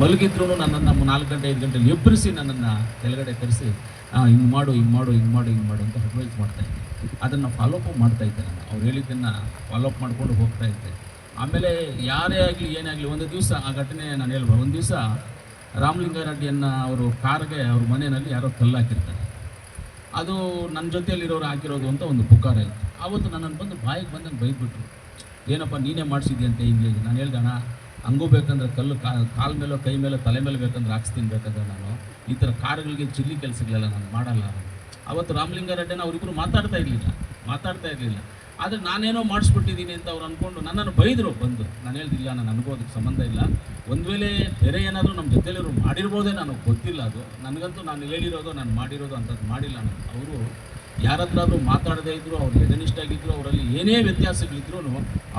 ಮಲಗಿದ್ರು ನನ್ನನ್ನು ನಾಲ್ಕು ಗಂಟೆ, ಐದು ಗಂಟೆಲಿ ಎಬ್ಬರಿಸಿ ನನ್ನನ್ನು ಕೆಳಗಡೆ ಕರೆಸಿ ಹಿಂಗೆ ಮಾಡು ಹಿಂಗೆ ಮಾಡು ಹಿಂಗೆ ಮಾಡು ಹಿಂಗೆ ಮಾಡು ಅಂತ ಅಡ್ವೈಸ್ ಮಾಡ್ತಾ ಇದ್ದೆ. ಅದನ್ನು ಫಾಲೋಅಪ್ ಮಾಡ್ತಾ ಇದ್ದೆ ನಾನು. ಅವ್ರು ಹೇಳಿದ್ದನ್ನು ಫಾಲೋಅಪ್ ಮಾಡ್ಕೊಂಡು ಹೋಗ್ತಾ ಇದ್ದೆ. ಆಮೇಲೆ ಯಾರೇ ಆಗಲಿ, ಏನೇ ಆಗಲಿ, ಒಂದು ದಿವಸ ಆ ಘಟನೆ ನಾನು ಹೇಳ್ಬೋದು ಒಂದು ದಿವಸ ರಾಮಲಿಂಗಾರೆಡ್ಡಿಯನ್ನು ಅವರು ಕಾರ್ಗೆ, ಅವ್ರ ಮನೆಯಲ್ಲಿ ಯಾರೋ ಕಲ್ಲು ಹಾಕಿರ್ತಾರೆ ಅದು ನನ್ನ ಜೊತೆಯಲ್ಲಿರೋರು ಹಾಕಿರೋದು ಅಂತ ಒಂದು ಪುಕಾರ ಇತ್ತು. ಆವತ್ತು ನನ್ನನ್ನು ಬಂದು ಬಾಯಿಗೆ ಬಂದಂಗೆ ಬೈದ್ಬಿಟ್ರು. ಏನಪ್ಪ, ನೀನೇ ಮಾಡಿಸಿದ್ಯಂತೆ ಹಿಂಗೆ? ನಾನು ಹೇಳ್ದಣ ಹಂಗೂ ಬೇಕಂದ್ರೆ ಕಲ್ಲು ಕಾಲ ಮೇಲೋ ಕೈ ಮೇಲೋ ತಲೆ ಮೇಲೆ ಬೇಕಂದ್ರೆ ಹಾಕ್ಸ್ತೀನಿ ಬೇಕಂದ್ರೆ ನಾನು. ಈ ಥರ ಕಾರುಗಳಿಗೆ ಚಿಲ್ಲಿ ಕೆಲಸಗಳೆಲ್ಲ ನಾನು ಮಾಡಲ್ಲ. ಅವತ್ತು ರಾಮಲಿಂಗಾರೆಡ್ಡಿನ ಅವರಿಬ್ಬರು ಮಾತಾಡ್ತಾ ಇರಲಿಲ್ಲ. ಮಾತಾಡ್ತಾ ಇರಲಿಲ್ಲ. ಆದರೆ ನಾನೇನೋ ಮಾಡಿಸ್ಬಿಟ್ಟಿದ್ದೀನಿ ಅಂತ ಅವ್ರು ಅಂದ್ಕೊಂಡು ನನ್ನನ್ನು ಬೈದರು ಬಂದು. ನಾನು ಹೇಳ್ದಿಲ್ಲ, ನಾನು ನನಗೂ ಅದಕ್ಕೆ ಸಂಬಂಧ ಇಲ್ಲ. ಒಂದು ವೇಳೆ ಬೇರೆ ಏನಾದರೂ ನಮ್ಮ ಜೊತೆಲಿರೋ ಮಾಡಿರ್ಬೋದೇ ನನಗೆ ಗೊತ್ತಿಲ್ಲ ಅದು. ನನಗಂತೂ ನಾನು ಹೇಳಿರೋದು, ನಾನು ಮಾಡಿರೋದು ಅಂಥದ್ದು ಮಾಡಿಲ್ಲ ನಾನು. ಅವರು ಯಾರತ್ರಾದ್ರೂ ಮಾತಾಡದೇ ಇದ್ದರೂ ಅವ್ರು ಆಗಿದ್ರು ಅವರಲ್ಲಿ ಏನೇ ವ್ಯತ್ಯಾಸಗಳಿದ್ರೂ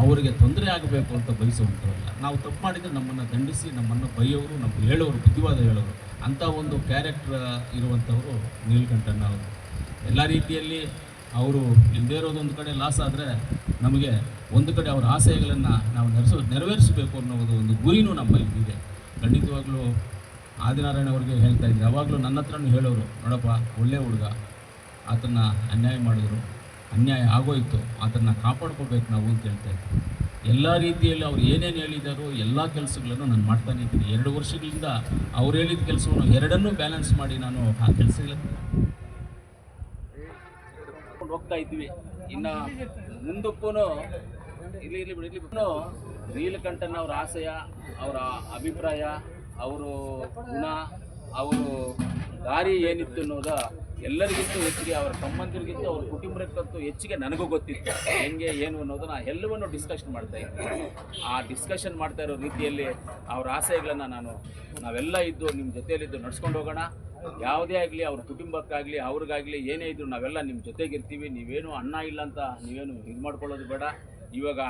ಅವರಿಗೆ ತೊಂದರೆ ಆಗಬೇಕು ಅಂತ ಬಯಸುವಂಥವ್ರಲ್ಲ. ನಾವು ತಪ್ಪು ಮಾಡಿದರೆ ನಮ್ಮನ್ನು ದಂಡಿಸಿ, ನಮ್ಮನ್ನು ಬೈಯೋರು ನಮ್ಮ ಹೇಳೋರು, ಬುದ್ಧಿವಾದ ಹೇಳೋರು. ಅಂಥ ಒಂದು ಕ್ಯಾರೆಕ್ಟರ್ ಇರುವಂಥವರು ನೀಲ್ಕಂಠಣ್ಣ ಅವರು. ಎಲ್ಲ ರೀತಿಯಲ್ಲಿ ಅವರು ಇಲ್ಲದೇ ಇರೋದೊಂದು ಕಡೆ ಲಾಸ್ ಆದರೆ ನಮಗೆ ಒಂದು ಕಡೆ ಅವರ ಆಸೆಗಳನ್ನು ನಾವು ನೆರೆಸೋ, ನೆರವೇರಿಸಬೇಕು ಅನ್ನೋದು ಒಂದು ಗುರಿನೂ ನಮ್ಮಲ್ಲಿ ಇದೆ. ಖಂಡಿತವಾಗ್ಲೂ ಆದಿನಾರಾಯಣ ಅವರಿಗೆ ಹೇಳ್ತಾ ಇದ್ದೆ ಯಾವಾಗಲೂ ನನ್ನ ಹತ್ರನೂ ಹೇಳೋರು, ನೋಡಪ್ಪ, ಒಳ್ಳೆ ಹುಡುಗ. ಆತನ ಅನ್ಯಾಯ ಮಾಡಿದ್ರು, ಅನ್ಯಾಯ ಆಗೋಯ್ತು ಆತನ ಕಾಪಾಡ್ಕೋಬೇಕು ನಾವು ಅಂತ ಹೇಳ್ತಾ ಇದ್ವಿ ಎಲ್ಲ ರೀತಿಯಲ್ಲಿ ಅವ್ರು ಏನೇನು ಹೇಳಿದಾರೋ ಎಲ್ಲ ಕೆಲಸಗಳನ್ನು ನಾನು ಮಾಡ್ತಾನೆ ಇದ್ದೀನಿ. ಎರಡು ವರ್ಷಗಳಿಂದ ಅವ್ರು ಹೇಳಿದ ಕೆಲಸವನ್ನು ಎರಡನ್ನೂ ಬ್ಯಾಲೆನ್ಸ್ ಮಾಡಿ ನಾನು ಆ ಕೆಲಸಗಳನ್ನು ಹೋಗ್ತಾ ಇದ್ವಿ. ಇನ್ನು ಮುಂದಕ್ಕೂ ಇಲ್ಲಿ ಇಲ್ಲಿ ಬಿಡಿ ಇಲ್ಲಿ ನೀಲಕಂಠನ ಅವ್ರ ಆಶಯ ಅವರ ಅಭಿಪ್ರಾಯ, ಅವರು ಗುಣ, ಅವರು ದಾರಿ ಏನಿತ್ತು ಅನ್ನೋದ ಎಲ್ಲರಿಗಿಂತ ಹೆಚ್ಚಿಗೆ ಅವರ ತಮ್ಮಂದಿರಿಗಿಂತ ಅವ್ರ ಕುಟುಂಬಕ್ಕಂತೂ ಹೆಚ್ಚಿಗೆ ನನಗೂ ಗೊತ್ತಿತ್ತು. ಹೆಂಗೆ, ಏನು ಅನ್ನೋದನ್ನ ಎಲ್ಲವನ್ನು ಡಿಸ್ಕಷನ್ ಮಾಡ್ತಾ ಇದ್ದೆ. ಆ ಡಿಸ್ಕಷನ್ ಮಾಡ್ತಾ ಇರೋ ರೀತಿಯಲ್ಲಿ ಅವ್ರ ಆಸೆಗಳನ್ನು ನಾನು ನಾವೆಲ್ಲ ಇದ್ದು ನಿಮ್ಮ ಜೊತೆಯಲ್ಲಿದ್ದು ನಡ್ಸ್ಕೊಂಡು ಹೋಗೋಣ. ಯಾವುದೇ ಆಗಲಿ ಅವ್ರ ಕುಟುಂಬಕ್ಕಾಗಲಿ, ಅವ್ರಿಗಾಗಲಿ ಏನೇ ಇದ್ರು ನಾವೆಲ್ಲ ನಿಮ್ಮ ಜೊತೆಗಿರ್ತೀವಿ. ನೀವೇನು ಅಣ್ಣ ಇಲ್ಲ ಅಂತ ನೀವೇನು ಇದು ಮಾಡ್ಕೊಳ್ಳೋದು ಬೇಡ. ಇವಾಗ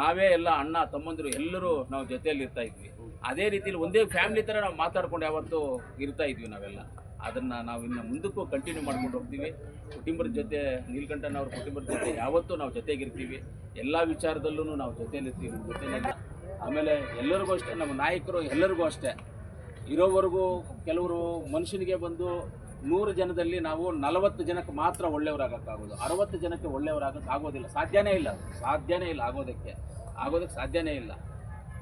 ನಾವೇ ಎಲ್ಲ ಅಣ್ಣ, ತಮ್ಮಂದಿರು ಎಲ್ಲರೂ ನಾವು ಜೊತೆಯಲ್ಲಿ ಇರ್ತಾ ಇದ್ವಿ. ಅದೇ ರೀತಿಯಲ್ಲಿ ಒಂದೇ ಫ್ಯಾಮಿಲಿ ಥರ ನಾವು ಮಾತಾಡ್ಕೊಂಡು ಯಾವತ್ತೂ ಇರ್ತಾ ಇದ್ವಿ ನಾವೆಲ್ಲ. ಅದನ್ನು ನಾವು ಇನ್ನು ಮುಂದಕ್ಕೂ ಕಂಟಿನ್ಯೂ ಮಾಡ್ಕೊಂಡು ಹೋಗ್ತೀವಿ. ಕುಟುಂಬದ ಜೊತೆ ನೀಲ್ಕಂಠನ ಅವ್ರ ಕುಟುಂಬದ ಜೊತೆ ಯಾವತ್ತೂ ನಾವು ಜೊತೆಗಿರ್ತೀವಿ. ಎಲ್ಲ ವಿಚಾರದಲ್ಲೂ ನಾವು ಜೊತೆಯಲ್ಲಿರ್ತೀವಿ ಜೊತೆಯಲ್ಲ ಜೊತೆಯಲ್ಲಿ ಆಮೇಲೆ ಎಲ್ಲರಿಗೂ ಅಷ್ಟೇ, ನಮ್ಮ ನಾಯಕರು ಎಲ್ಲರಿಗೂ ಅಷ್ಟೇ. ಇರೋವರೆಗೂ ಕೆಲವರು ಮನುಷ್ಯನಿಗೆ ಬಂದು ನೂರು ಜನದಲ್ಲಿ ನಾವು ನಲವತ್ತು ಜನಕ್ಕೆ ಮಾತ್ರ ಒಳ್ಳೆಯವರಾಗೋಕ್ಕಾಗೋದು. ಅರವತ್ತು ಜನಕ್ಕೆ ಒಳ್ಳೆಯವರಾಗಕ್ಕೆ ಆಗೋದಿಲ್ಲ. ಸಾಧ್ಯನೇ ಇಲ್ಲ. ಸಾಧ್ಯನೇ ಇಲ್ಲ ಆಗೋದಕ್ಕೆ. ಆಗೋದಕ್ಕೆ ಸಾಧ್ಯನೇ ಇಲ್ಲ.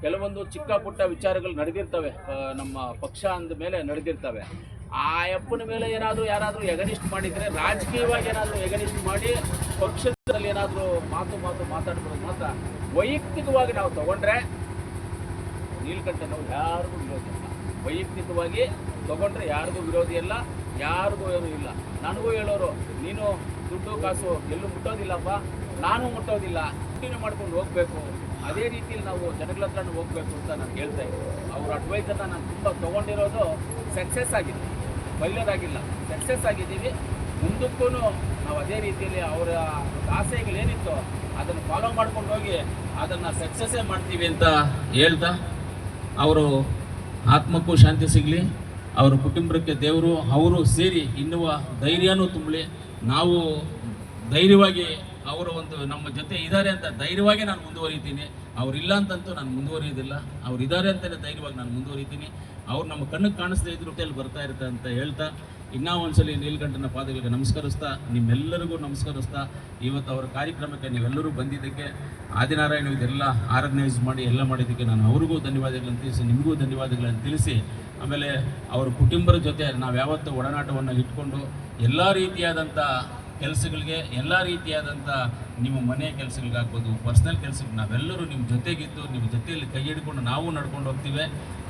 ಕೆಲವೊಂದು ಚಿಕ್ಕ ಪುಟ್ಟ ವಿಚಾರಗಳು ನಡೆದಿರ್ತವೆ. ನಮ್ಮ ಪಕ್ಷ ಅಂದ ಮೇಲೆ ನಡೆದಿರ್ತವೆ. ಆ ಅಪ್ಪನ ಮೇಲೆ ಏನಾದರೂ ಯಾರಾದರೂ ಎಗನಿಸ್ಟ್ ಮಾಡಿದರೆ ರಾಜಕೀಯವಾಗಿ ಏನಾದರೂ ಎಗನಿಸ್ಟ್ ಮಾಡಿ ಪಕ್ಷದಲ್ಲಿ ಏನಾದರೂ ಮಾತು ಮಾತು ಮಾತಾಡ್ಬೋದು ಮಾತ್ರ. ವೈಯಕ್ತಿಕವಾಗಿ ನಾವು ತಗೊಂಡ್ರೆ ನೀಲ್ಕಂಠ ನಾವು ಯಾರಿಗೂ ವಿರೋಧ ಇಲ್ಲ. ವೈಯಕ್ತಿಕವಾಗಿ ತಗೊಂಡ್ರೆ ಯಾರಿಗೂ ವಿರೋಧಿ ಇಲ್ಲ, ಯಾರಿಗೂ ಏನು ಇಲ್ಲ. ನನಗೂ ಹೇಳೋರು, ನೀನು ದುಡ್ಡು ಕಾಸು ಎಲ್ಲೂ ಮುಟ್ಟೋದಿಲ್ಲಪ್ಪ, ನಾನು ಮುಟ್ಟೋದಿಲ್ಲ ಕಂಟಿನ್ಯೂ ಮಾಡ್ಕೊಂಡು ಹೋಗಬೇಕು. ಅದೇ ರೀತಿಯಲ್ಲಿ ನಾವು ಜನಗಳ ಹತ್ರನೂ ಹೋಗಬೇಕು ಅಂತ ನಾನು ಹೇಳ್ತಾ ಇದ್ದೆ ಅವ್ರ ಅಡ್ವೈಸನ್ನು ನಾನು ತುಂಬ ತೊಗೊಂಡಿರೋದು ಸಕ್ಸಸ್ ಆಗಿದೆ. ಫೈಲರ್ ಆಗಿಲ್ಲ ಸಕ್ಸಸ್ ಆಗಿದ್ದೀವಿ. ಮುಂದಕ್ಕೂ ನಾವು ಅದೇ ರೀತಿಯಲ್ಲಿ ಅವರ ಆಸೆಗಳೇನಿತ್ತು ಅದನ್ನು ಫಾಲೋ ಮಾಡ್ಕೊಂಡು ಹೋಗಿ ಅದನ್ನು ಸಕ್ಸಸ್ಸೇ ಮಾಡ್ತೀವಿ ಅಂತ ಹೇಳ್ತಾ ಅವರು ಆತ್ಮಕ್ಕೂ ಶಾಂತಿ ಸಿಗಲಿ, ಅವರ ಕುಟುಂಬಕ್ಕೆ ದೇವರು, ಅವರು ಸೇರಿ ಇನ್ನುವ ಧೈರ್ಯನೂ ತುಂಬಲಿ. ನಾವು ಧೈರ್ಯವಾಗಿ ಅವರ ಒಂದು ನಮ್ಮ ಜೊತೆ ಇದ್ದಾರೆ ಅಂತ ಧೈರ್ಯವಾಗಿ ನಾನು ಮುಂದುವರಿತೀನಿ. ಅವರಿಲ್ಲ ಅಂತಂತೂ ನಾನು ಮುಂದುವರಿಯೋದಿಲ್ಲ ಅವ್ರು ಇದ್ದಾರೆ ಅಂತಲೇ ಧೈರ್ಯವಾಗಿ ನಾನು ಮುಂದುವರಿತೀನಿ. ಅವ್ರು ನಮ್ಮ ಕಣ್ಣಿಗೆ ಕಾಣಿಸ್ದೇ ಇದ್ರ ಜೊತೆಯಲ್ಲಿ ಬರ್ತಾ ಇರುತ್ತೆ ಅಂತ ಹೇಳ್ತಾ, ಇನ್ನೂ ಒಂದ್ಸಲಿ ನೀಲ್ಕಂಠನ ಪಾದಗಳಿಗೆ ನಮಸ್ಕರಿಸ್ತಾ, ನಿಮ್ಮೆಲ್ಲರಿಗೂ ನಮಸ್ಕರಿಸ್ತಾ, ಇವತ್ತು ಅವರ ಕಾರ್ಯಕ್ರಮಕ್ಕೆ ನೀವೆಲ್ಲರೂ ಬಂದಿದ್ದಕ್ಕೆ ಆದಿನಾರಾಯಣ ಇದೆಲ್ಲ ಆರ್ಗನೈಸ್ ಮಾಡಿ, ಎಲ್ಲ ಮಾಡಿದ್ದಕ್ಕೆ ನಾನು ಅವ್ರಿಗೂ ಧನ್ಯವಾದಗಳನ್ನು ತಿಳಿಸಿ, ನಿಮಗೂ ಧನ್ಯವಾದಗಳನ್ನು ತಿಳಿಸಿ, ಆಮೇಲೆ ಅವ್ರ ಕುಟುಂಬದ ಜೊತೆ ನಾವು ಯಾವತ್ತೂ ಒಡನಾಟವನ್ನು ಇಟ್ಕೊಂಡು, ಎಲ್ಲ ರೀತಿಯಾದಂಥ ಕೆಲಸಗಳಿಗೆ ಎಲ್ಲ ರೀತಿಯಾದಂಥ ನಿಮ್ಮ ಮನೆ ಕೆಲಸಗಳಿಗಾಗ್ಬೋದು ಪರ್ಸ್ನಲ್ ಕೆಲಸಕ್ಕೆ ನಾವೆಲ್ಲರೂ ನಿಮ್ಮ ಜೊತೆಗಿದ್ದು ನಿಮ್ಮ ಜೊತೆಯಲ್ಲಿ ಕೈ ಹಿಡ್ಕೊಂಡು ನಾವು ನಡ್ಕೊಂಡು ಹೋಗ್ತೀವಿ.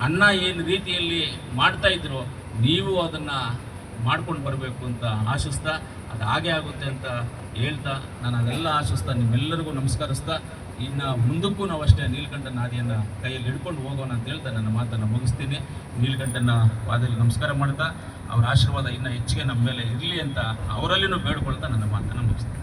ಅಣ್ಣ ಏನು ರೀತಿಯಲ್ಲಿ ಮಾಡ್ತಾ ಇದ್ರು ನೀವು ಅದನ್ನು ಮಾಡ್ಕೊಂಡು ಬರಬೇಕು ಅಂತ ಆಶಿಸ್ತಾ, ಅದು ಹಾಗೆ ಆಗುತ್ತೆ ಅಂತ ಹೇಳ್ತಾ, ನಾನು ಅದೆಲ್ಲ ಆಶಿಸ್ತಾ ನಿಮ್ಮೆಲ್ಲರಿಗೂ ನಮಸ್ಕರಿಸ್ತಾ ಇನ್ನು ಮುಂದಕ್ಕೂ ನಾವು ಅಷ್ಟೇ ನೀಲಕಂಠನ ಹಾದಿಯನ್ನು ಕೈಯಲ್ಲಿ ಹಿಡ್ಕೊಂಡು ಹೋಗೋಣ ಅಂತ ಹೇಳ್ತಾ ನನ್ನ ಮಾತನ್ನು ಮುಗಿಸ್ತೀನಿ. ನೀಲಕಂಠನ ಪಾದದಲ್ಲಿ ನಮಸ್ಕಾರ ಮಾಡ್ತಾ, ಅವರ ಆಶೀರ್ವಾದ ಇನ್ನೂ ಹೆಚ್ಚಿಗೆ ನಮ್ಮ ಮೇಲೆ ಇರಲಿ ಅಂತ ಅವರಲ್ಲಿನೂ ಬೇಡ್ಕೊಳ್ತಾ ನನ್ನ ಮಾತನ್ನು ಮುಗಿಸ್ತೀನಿ.